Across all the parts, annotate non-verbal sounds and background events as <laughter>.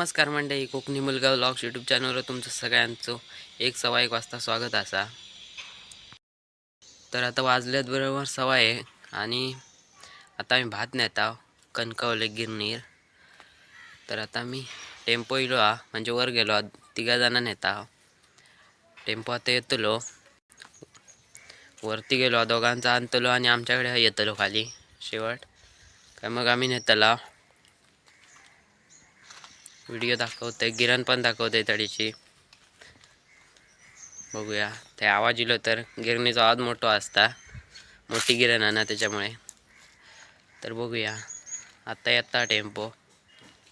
नमस्कार मंडळी कोकणी मुलगा ब्लॉग्स यूट्यूब चॅनलवर तुमचं सगळ्यांचं एक सव्वा एक वाजता स्वागत असा. तर आता वाजल्यात बरोबर सवा आहे आणि आता आम्ही भात नेता कणकवले गिरणीर. तर आता मी टेम्पो येलो हा म्हणजे वर गेलो तिघा जणां नेता टेम्पो आता येतलो. वरती गेलो दोघांचा आणतलो आणि आमच्याकडे येतलो खाली शेवट. काय मग आम्ही नेतला व्हिडिओ दाखवते गिरण पण दाखवते तडीची. बघूया. ते आवाज इलो तर गिरणीचा आवाज मोठा असता. मोठी गिरण आहे ना त्याच्यामुळे. तर बघूया. आत्ता येता टेम्पो.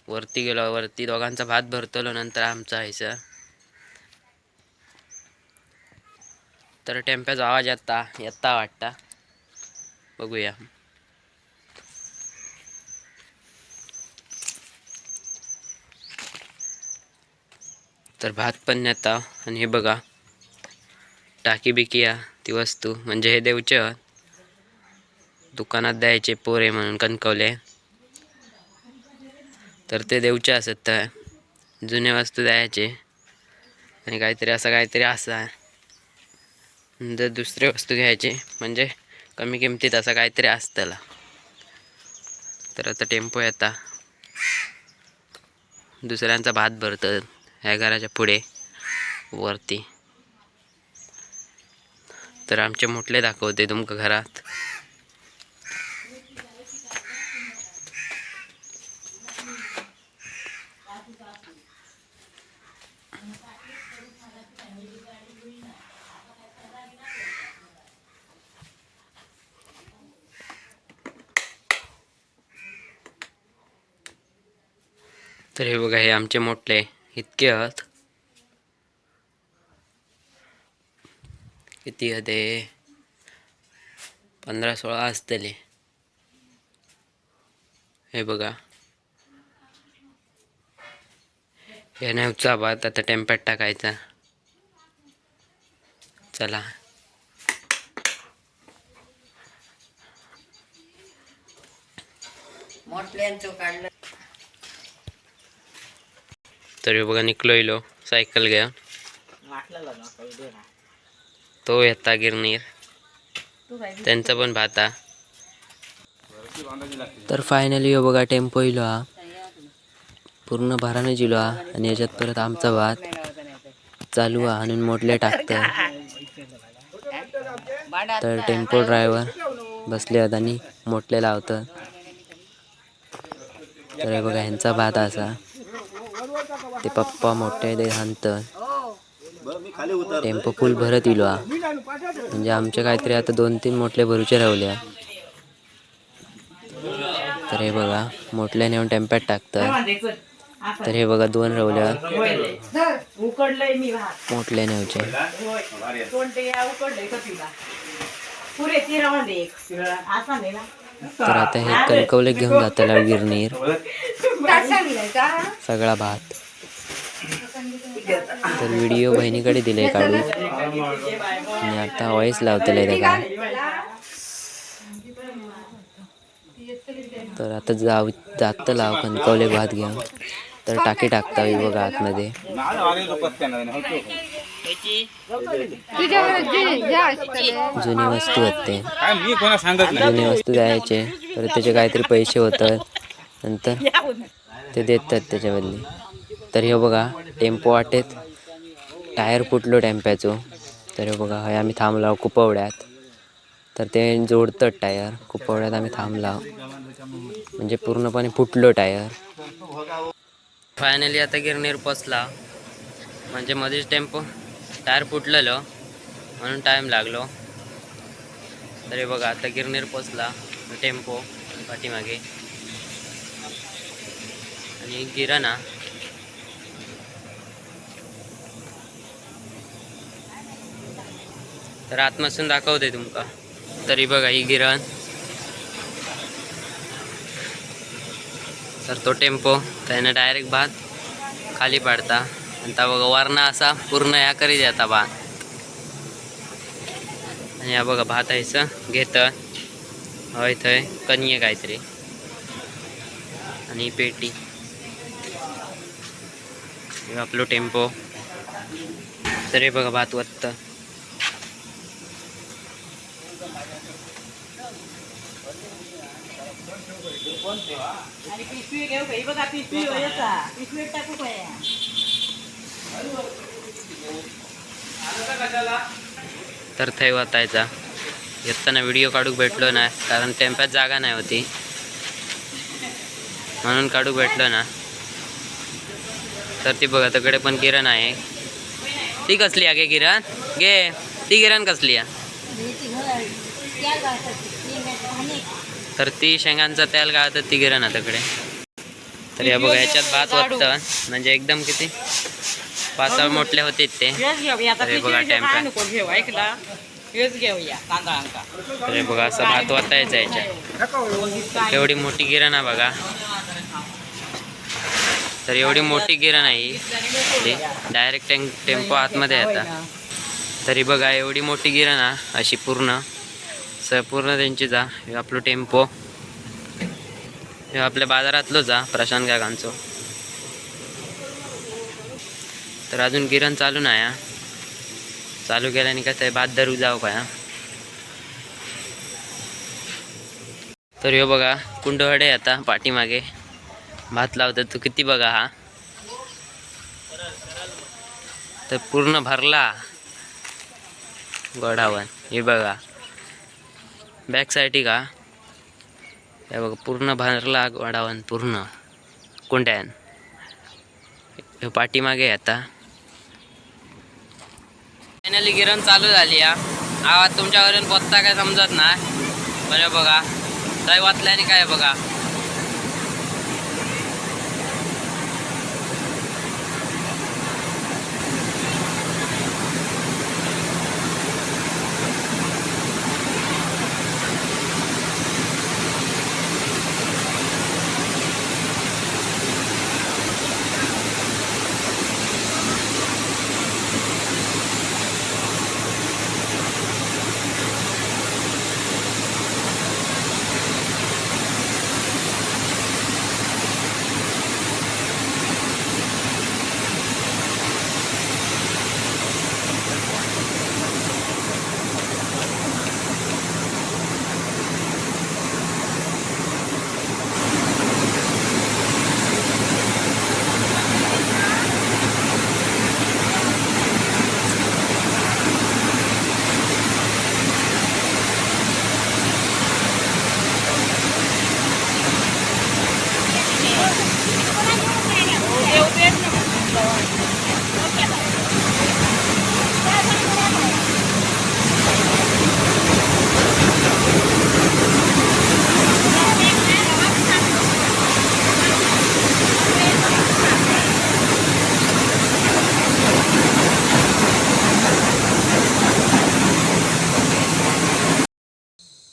वरती गेलो वरती दोघांचा भात भरतलो नंतर आमचा व्हायचं तर टेम्प्याचा आवाज येता येता वाटता. बघूया. तर भात पण नेता आणि हे बघा टाकी बिकी या ती वस्तू. म्हणजे हे देवचे दुकानात द्यायचे पोरे म्हणून कणकवले. तर ते देवचे असत तर जुने वस्तू द्यायचे. आणि काहीतरी असं काहीतरी असा. जर दुसरे वस्तू घ्यायचे. म्हणजे कमी किमतीत असं काहीतरी असतला. तर आता टेम्पो येता. दुसऱ्यांचा भात भरतं ह्या घराच्या पुढे वरती. तर आमचे मोठले दाखवते तुमका घरात. तर हे बघा हे आमचे मोठले इतके आहात किती होते पंधरा सोळा असतले. हे बघा. हे नवचा भात आता टेम्प्यात टाकायचा. चला. मोठल्यांचं काढलं. तरी बघा निकलो इलो सायकल घ्या. तो येता गिरणीर. त्यांचा पण भाता. तर फायनली हो बघा टेम्पो इलो हा. पूर्ण भराने जिलो हा आणि याच्यात परत आमचा भात. चालू हा आणून मोठले टाकतं. तर टेम्पो ड्रायव्हर बसले आहेत आणि मोठले लावतं. तर हे बघा ह्यांचा भात असा. ते पप्पा मोठे ते हाणतं टेम्पो फुल भरत इलो हा. म्हणजे आमचे काहीतरी आता दोन तीन मोठले भरूचे रावल्या तर हे बघा मोठले नेऊन टेम्प्यात टाकतं तर हे बघा दोन रवल्या उकडलंय मी भात. मोठले नेवचे कोणते या उकडलंय का तिला? पुरे तिरावं दे एक. शिळा. असा नाही ना? तर आता हे कणकवले घेऊन जाताला गिरणीर <laughs> सगळा भात. तर व्हिडिओ बहिणीकडे दिले काढू आणि आता वॉइस लावतले त्याला. तर आता जाऊ जात लाव कणकवले भात घेऊन. तर टाकी टाकता येईल बघा आतमध्ये. जुनी वस्तू होते जुनी वस्तू द्यायचे. तर त्याचे काहीतरी पैसे होतात. नंतर ते देतात त्याच्यामधले. तर हे बघा टेम्पो वाटेत. टायर फुटलो टेम्प्याचो. तर हे बघा हय आम्ही थांबलाव कुपवड्यात. तर ते जोडतात टायर. कुपवड्यात आम्ही थांबलाव म्हणजे पूर्णपणे फुटलो टायर. फायनली आता गिरणीर पोचला. म्हणजे मध्येच टेम्पो टायर फुटलेलो म्हणून टाईम लागलो. तर हे बघा आता गिरणीर पोचला टेम्पो पाठीमागे. आणि गिरणा. तर आतमधून दाखवते तुमका. तरी बघा ही गिरण. तर तो टेम्पो त्याने डायरेक्ट भात खाली पाडता. आणि त्या बघा वरणा असा पूर्ण या करीत येता भात. आणि या बघा भात यायचं घेतं हय थंय कणये काहीतरी. आणि पेटी. आपलो टेम्पो. तरी बघा भात वत्त. आणि पिशवी घेऊ का? ही बघा पिशवी वयाचा पिशवीत टाकू काय तर थंय वतायचा. येताना व्हिडिओ काढूक भेटलो नाही कारण टेम्प्यात जागा नाही होती. म्हणून काढूक भेटलो ना. तर ती बघा तिकडे पण किरण आहे. ती कसली आहे गे किरण? गे ती किरण कसली आहे? तर ती शेंगांचं तेल गाळतात ती गिरण तिकडे. तर या बघा याच्यात भात वाटतं म्हणजे एकदम किती? पाच सहा मोठले होते ते. घेऊया आता अरे बघा, बघा असं भात वाटायचं याच्यात. एवढी मोठी गिरण आहे बघा. तर एवढी मोठी गिरण आहे डायरेक्ट टेम्पो आतमध्ये येतात तरी बघा एवढी मोठी गिरण आहे अशी पूर्ण. असं पूर्ण त्यांची जा हे आपलं टेम्पो. हे आपल्या बाजारातलो जा प्रशांत गागांचो तर अजून गिरण चालू नाही हा. चालू केल्याने कसं आहे भात धरू जाऊ काय तर ह्यो बघा कुंडवडे आता पाठीमागे. भात लावतात तो किती बघा हा. तर पूर्ण भरला. गडावन हे बघा. बॅक साईडी का? हे बघा पूर्ण भरला वाडावन पूर्ण. कुंड्यान हे पाठीमागे आता. फायनली गिरण चालू झाली हा. आवाज तुमच्यावरून पोचता काय समजत नाही. बरं बघा. दैवातल्याने काय बघा.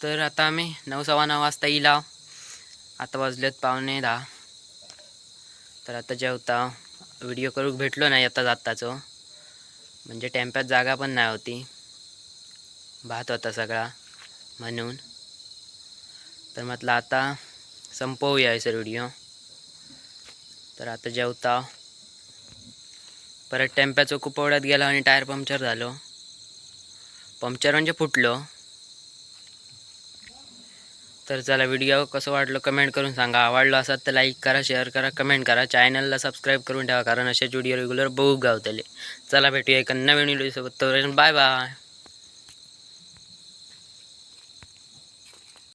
तर आता आम्ही नऊ सव्वा नऊ वाजता येईल आता वाजलेत पावणे दहा. तर आता जेवता व्हिडिओ करूक भेटलो नाही आता जाताचो म्हणजे टेम्प्यात जागा पण नाही होती. भात होता सगळा म्हणून. तर म्हटलं आता संपवूया सर व्हिडिओ. तर आता जेवता परत टेम्प्याचं कुपवड्यात गेलो आणि टायर पंक्चर झालो. पंक्चर म्हणजे फुटलो. तर चला व्हिडिओ कसं वाटलं कमेंट करून सांगा. आवडलं असाल तर लाईक करा शेअर करा कमेंट करा. चॅनलला सबस्क्राईब करून ठेवा कारण असेच व्हिडिओ रेग्युलर बघू गावतले. चला भेटूया एका नवीन व्हिडिओसोबत तर बाय बाय